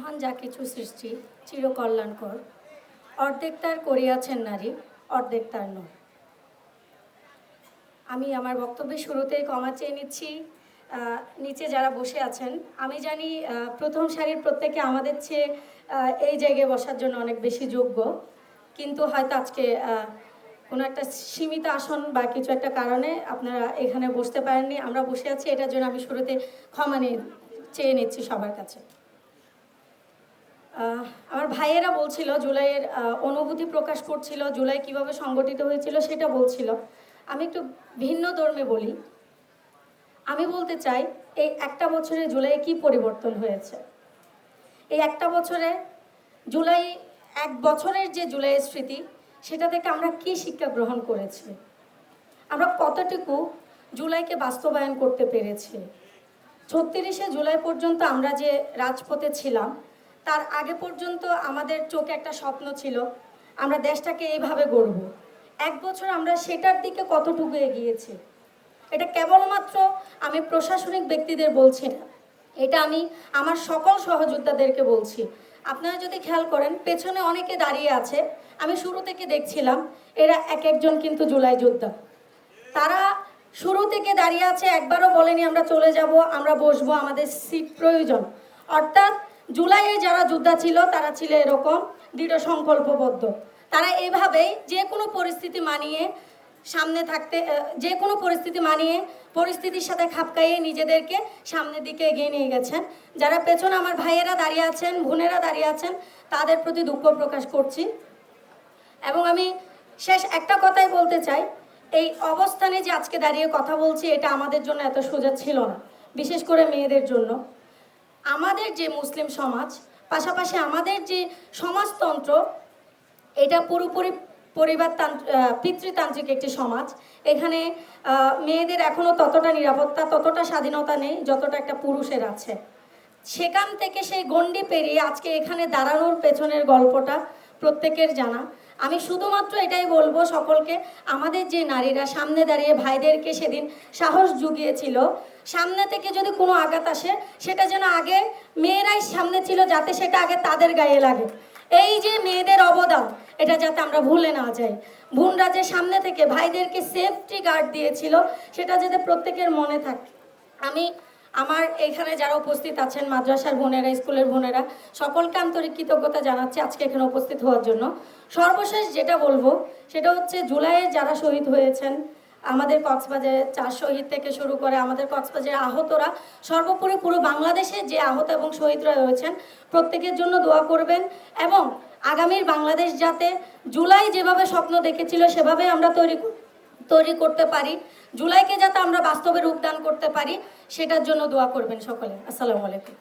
মহান যা কিছু সৃষ্টি, চিরকল্যাণকর। অর্ধেক তার করিয়াছেন নারী, অর্ধেক তার নয় আমি আমার বক্তব্যের শুরুতেই ক্ষমা চেয়ে নিচ্ছি। নিচে যারা বসে আছেন, আমি জানি প্রথম সারির প্রত্যেকে আমাদের চেয়ে এই জায়গায় বসার জন্য অনেক বেশি যোগ্য। কিন্তু হয়তো আজকে কোনো একটা সীমিত আসন বা কিছু একটা কারণে আপনারা এখানে বসতে পারেননি। আমরা বসে আছি, এটার জন্য আমি শুরুতে ক্ষমা নিয়ে, চেয়ে নিচ্ছি সবার কাছে। আমার ভাইয়েরা বলছিল, জুলাইয়ের অনুভূতি প্রকাশ করছিল, জুলাই কীভাবে সংগঠিত হয়েছিল সেটা বলছিল। আমি একটু ভিন্ন ধর্মে বলি। আমি বলতে চাই, এই একটা বছরে জুলাইয়ে কি পরিবর্তন হয়েছে? এই একটা বছরে জুলাই, এক বছরের যে জুলাইয়ের স্মৃতি, সেটা থেকে আমরা কি শিক্ষা গ্রহণ করেছি? আমরা কতটুকু জুলাইকে বাস্তবায়ন করতে পেরেছি? ছত্রিশে জুলাই পর্যন্ত আমরা যে রাজপথে ছিলাম তার আগে পর্যন্ত আমাদের চোখে একটা স্বপ্ন ছিল, আমরা দেশটাকে এইভাবে গড়ব। এক বছর আমরা সেটার দিকে কতটুকু এগিয়েছি? এটা কেবলমাত্র আমি প্রশাসনিক ব্যক্তিদের বলছি না, এটা আমি আমার সকল সহযোদ্ধাদেরকে বলছি। আপনারা যদি খেয়াল করেন, পেছনে অনেকে দাঁড়িয়ে আছে, আমি শুরু থেকে দেখছিলাম, এরা এক একজন কিন্তু জুলাই যোদ্ধা। তারা শুরু থেকে দাঁড়িয়ে আছে, একবারও বলেনি আমরা চলে যাব, আমরা বসবো, আমাদের সিট প্রয়োজন। অর্থাৎ জুলাইয়ে যারা যোদ্ধা ছিল, তারা ছিল এরকম দৃঢ় সংকল্পবদ্ধ। তারা এভাবেই যে কোনো পরিস্থিতি মানিয়ে সামনে থাকতে যে কোনো পরিস্থিতি মানিয়ে পরিস্থিতির সাথে খাপ খাইয়ে নিজেদেরকে সামনের দিকে এগিয়ে নিয়ে গেছেন। যারা পেছনে আমার ভাইয়েরা দাঁড়িয়ে আছেন, বোনেরা দাঁড়িয়ে আছেন, তাদের প্রতি দুঃখ প্রকাশ করছি। এবং আমি শেষ একটা কথাই বলতে চাই, এই অবস্থানে যে আজকে দাঁড়িয়ে কথা বলছি, এটা আমাদের জন্য এত সোজা ছিল না, বিশেষ করে মেয়েদের জন্য। আমাদের যে মুসলিম সমাজ, পাশাপাশি আমাদের যে সমাজতন্ত্র, এটা পুরোপুরি পরিবার পিতৃতান্ত্রিক একটি সমাজ। এখানে মেয়েদের এখনও ততটা নিরাপত্তা, ততটা স্বাধীনতা নেই যতটা একটা পুরুষের আছে। সেখান থেকে সেই গণ্ডি পেরিয়ে আজকে এখানে দাঁড়ানোর পেছনের গল্পটা প্রত্যেকের জানা। আমি শুধুমাত্র এটাই বলব সকলকে, আমাদের যে নারীরা সামনে দাঁড়িয়ে ভাইদেরকে সেদিন সাহস জুগিয়েছিল, সামনে থেকে যদি কোনো আঘাত আসে, সেটা যেন আগে মেয়েরাই সামনে ছিল যাতে সেটা আগে তাদের গায়ে লাগে এই যে মেয়েদের অবদান, এটা যাতে আমরা ভুলে না যাই। বোনরা যে সামনে থেকে ভাইদেরকে সেফটি গার্ড দিয়েছিল, সেটা যাতে প্রত্যেকের মনে থাকে। আমি আমার এখানে যারা উপস্থিত আছেন, মাদ্রাসার বোনেরা, স্কুলের বোনেরা, সকলকে আন্তরিক কৃতজ্ঞতা জানাচ্ছি আজকে এখানে উপস্থিত হওয়ার জন্য। সর্বশেষ যেটা বলব, সেটা হচ্ছে জুলাইয়ে যারা শহীদ হয়েছেন, আমাদের কক্সবাজারে চার শহীদ থেকে শুরু করে আমাদের কক্সবাজারে আহতরা, সর্বোপরি পুরো বাংলাদেশে যে আহত এবং শহীদরা রয়েছেন, প্রত্যেকের জন্য দোয়া করবেন এবং আগামীর বাংলাদেশ যাতে জুলাই যেভাবে স্বপ্ন দেখেছিল, সেভাবে আমরা তৈরি কর- তৈরি করতে পারি। জুলাইকে যাতে আমরা বাস্তবে রূপদান করতে পারি, সেটার জন্য দোয়া করবেন সকলে। আসসালামু আলাইকুম।